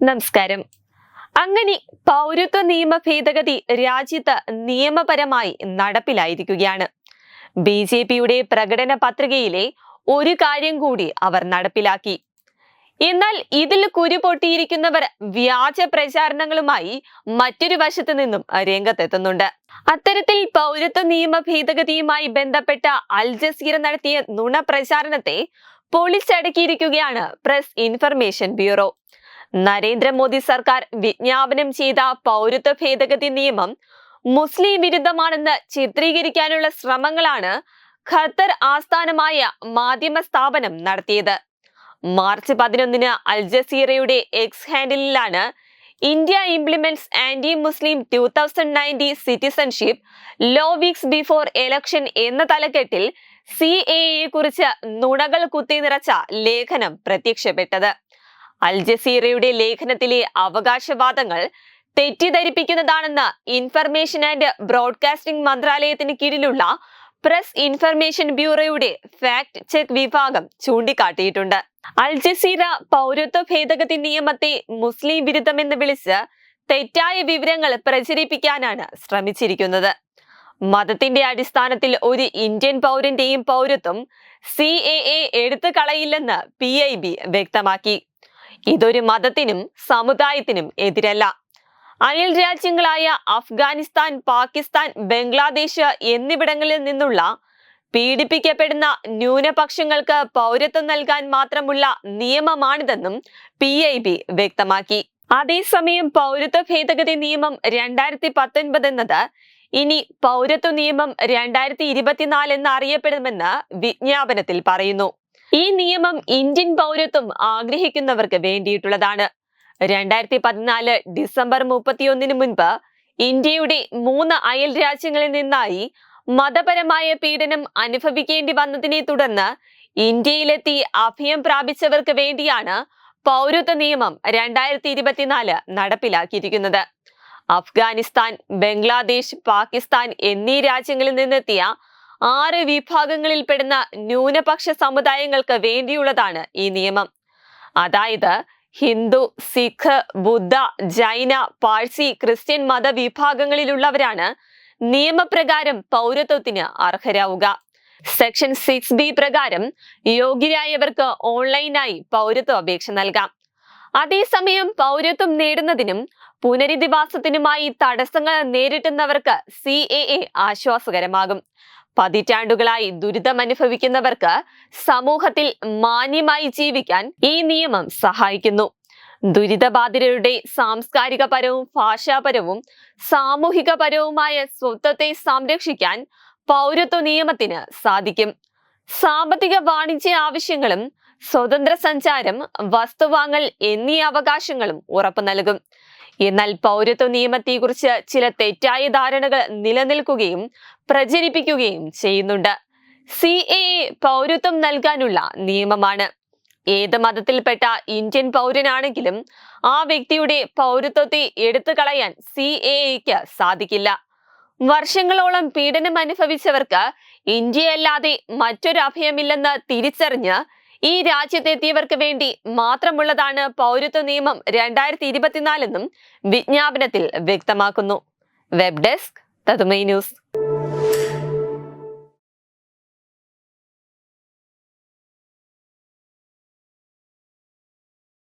നമസ്കാരം. അങ്ങനെ പൗരത്വ നിയമ ഭേദഗതി രാജ്യത്ത് നിയമപരമായി നടപ്പിലായിരിക്കുകയാണ്. ബി ജെ പിയുടെ പ്രകടന പത്രികയിലെ ഒരു കാര്യം കൂടി അവർ നടപ്പിലാക്കി. എന്നാൽ ഇതിൽ കുരുപൊട്ടിയിരിക്കുന്നവർ വ്യാജ പ്രചാരണങ്ങളുമായി മറ്റൊരു വശത്തു നിന്നും രംഗത്തെത്തുന്നുണ്ട്. അത്തരത്തിൽ പൗരത്വ നിയമ ഭേദഗതിയുമായി ബന്ധപ്പെട്ട അൽ ജസീറ നടത്തിയ നുണ പ്രചാരണത്തെ പൊളിച്ചടക്കിയിരിക്കുകയാണ് പ്രസ് ഇൻഫർമേഷൻ ബ്യൂറോ. നരേന്ദ്രമോദി സർക്കാർ വിജ്ഞാപനം ചെയ്ത പൗരത്വ ഭേദഗതി നിയമം മുസ്ലിം വിരുദ്ധമാണെന്ന് ചിത്രീകരിക്കാനുള്ള ശ്രമങ്ങളാണ് ഖത്തർ ആസ്ഥാനമായ മാധ്യമ സ്ഥാപനം നടത്തിയത്. മാർച്ച് പതിനൊന്നിന് അൽ ജസീറയുടെ X ഹാൻഡിലാണ് India implements anti Muslim two thousand ninety citizenship law weeks before election എന്ന തലക്കെട്ടിൽ സി എ കുറിച്ച് നുണകൾ കുത്തി നിറച്ച ലേഖനം പ്രത്യക്ഷപ്പെട്ടത്. അൽ ജസീറയുടെ ലേഖനത്തിലെ അവകാശവാദങ്ങൾ തെറ്റിദ്ധരിപ്പിക്കുന്നതാണെന്ന് ഇൻഫർമേഷൻ ആൻഡ് ബ്രോഡ്കാസ്റ്റിംഗ് മന്ത്രാലയത്തിന് കീഴിലുള്ള പ്രസ് ഇൻഫർമേഷൻ ബ്യൂറോയുടെ ഫാക്ട് ചെക്ക് വിഭാഗം ചൂണ്ടിക്കാട്ടിയിട്ടുണ്ട്. അൽ ജസീറ പൗരത്വ ഭേദഗതി നിയമത്തെ മുസ്ലിം വിരുദ്ധമെന്ന് വിളിച്ച് തെറ്റായ വിവരങ്ങൾ പ്രചരിപ്പിക്കാനാണ് ശ്രമിച്ചിരിക്കുന്നത്. മതത്തിന്റെ അടിസ്ഥാനത്തിൽ ഒരു ഇന്ത്യൻ പൗരന്റെയും പൗരത്വം സി എ എ എടുത്തു കളയില്ലെന്ന് പി ഐ ബി വ്യക്തമാക്കി. ഇതൊരു മതത്തിനും സമുദായത്തിനും എതിരല്ല. അയൽ രാജ്യങ്ങളായ അഫ്ഗാനിസ്ഥാൻ പാകിസ്ഥാൻ ബംഗ്ലാദേശ് എന്നിവിടങ്ങളിൽ നിന്നുള്ള പീഡിപ്പിക്കപ്പെടുന്ന ന്യൂനപക്ഷങ്ങൾക്ക് പൗരത്വം നൽകാൻ മാത്രമുള്ള നിയമമാണിതെന്നും പി ഐ ബി വ്യക്തമാക്കി. അതേസമയം പൗരത്വ ഭേദഗതി നിയമം രണ്ടായിരത്തി പത്തൊൻപത് എന്നത് ഇനി പൗരത്വ നിയമം രണ്ടായിരത്തി ഇരുപത്തിനാല് എന്ന് അറിയപ്പെടുമെന്ന് വിജ്ഞാപനത്തിൽ പറയുന്നു. ഈ നിയമം ഇന്ത്യൻ പൗരത്വം ആഗ്രഹിക്കുന്നവർക്ക് വേണ്ടിയിട്ടുള്ളതാണ്. രണ്ടായിരത്തി പതിനാല് ഡിസംബർ മുപ്പത്തിയൊന്നിന് മുൻപ് ഇന്ത്യയുടെ മൂന്ന് അയൽ രാജ്യങ്ങളിൽ നിന്നായി മതപരമായ പീഡനം അനുഭവിക്കേണ്ടി വന്നതിനെ തുടർന്ന് ഇന്ത്യയിലെത്തി അഭയം പ്രാപിച്ചവർക്ക് വേണ്ടിയാണ് പൗരത്വ നിയമം രണ്ടായിരത്തി ഇരുപത്തിനാല് നടപ്പിലാക്കിയിരിക്കുന്നത്. അഫ്ഗാനിസ്ഥാൻ ബംഗ്ലാദേശ് പാകിസ്ഥാൻ എന്നീ രാജ്യങ്ങളിൽ നിന്നെത്തിയ ആറ് വിഭാഗങ്ങളിൽപ്പെടുന്ന ന്യൂനപക്ഷ സമുദായങ്ങൾക്ക് വേണ്ടിയുള്ളതാണ് ഈ നിയമം. അതായത് ഹിന്ദു സിഖ് ബുദ്ധ ജൈന പാഴ്സി ക്രിസ്ത്യൻ മതവിഭാഗങ്ങളിലുള്ളവരാണ് നിയമപ്രകാരം പൗരത്വത്തിന് അർഹരാവുക. സെക്ഷൻ സിക്സ് ബി പ്രകാരം യോഗ്യരായവർക്ക് ഓൺലൈനായി പൗരത്വ അപേക്ഷ നൽകാം. അതേസമയം പൗരത്വം നേടുന്നതിനും പുനരധിവാസത്തിനുമായി തടസ്സങ്ങൾ നേരിട്ടുന്നവർക്ക് സി എ എ ആശ്വാസകരമാകും. പതിറ്റാണ്ടുകളായി ദുരിതമനുഭവിക്കുന്നവർക്ക് സമൂഹത്തിൽ മാന്യമായി ജീവിക്കാൻ ഈ നിയമം സഹായിക്കുന്നു. ദുരിതബാധിതരുടെ സാംസ്കാരികപരവും ഭാഷാപരവും സാമൂഹികപരവുമായ സ്വത്വത്തെ സംരക്ഷിക്കാൻ പൗരത്വ നിയമത്തിന് സാധിക്കും. സാമ്പത്തിക വാണിജ്യ ആവശ്യങ്ങളും സ്വതന്ത്ര സഞ്ചാരം വസ്തുവാങ്ങൽ എന്നീ അവകാശങ്ങളും ഉറപ്പു നൽകും. എന്നാൽ പൗരത്വ നിയമത്തെക്കുറിച്ച് ചില തെറ്റായ ധാരണകൾ നിലനിൽക്കുകയും പ്രചരിപ്പിക്കുകയും ചെയ്യുന്നുണ്ട്. സി എ പൗരത്വം നൽകാനുള്ള നിയമമാണ്. ഏത് മതത്തിൽപ്പെട്ട ഇന്ത്യൻ പൗരനാണെങ്കിലും ആ വ്യക്തിയുടെ പൗരത്വത്തെ എടുത്തു കളയാൻ സി എക്ക് സാധിക്കില്ല. വർഷങ്ങളോളം പീഡനം അനുഭവിച്ചവർക്ക് ഇന്ത്യയല്ലാതെ മറ്റൊരു അഭയമില്ലെന്ന് തിരിച്ചറിഞ്ഞ് ഈ രാജ്യത്തെത്തിയവർക്ക് വേണ്ടി മാത്രമുള്ളതാണ് പൗരത്വ നിയമം രണ്ടായിരത്തി ഇരുപത്തിനാലെന്നും വിജ്ഞാപനത്തിൽ വ്യക്തമാക്കുന്നു. വെബ് ഡെസ്ക് തതുമൈ ന്യൂസ്.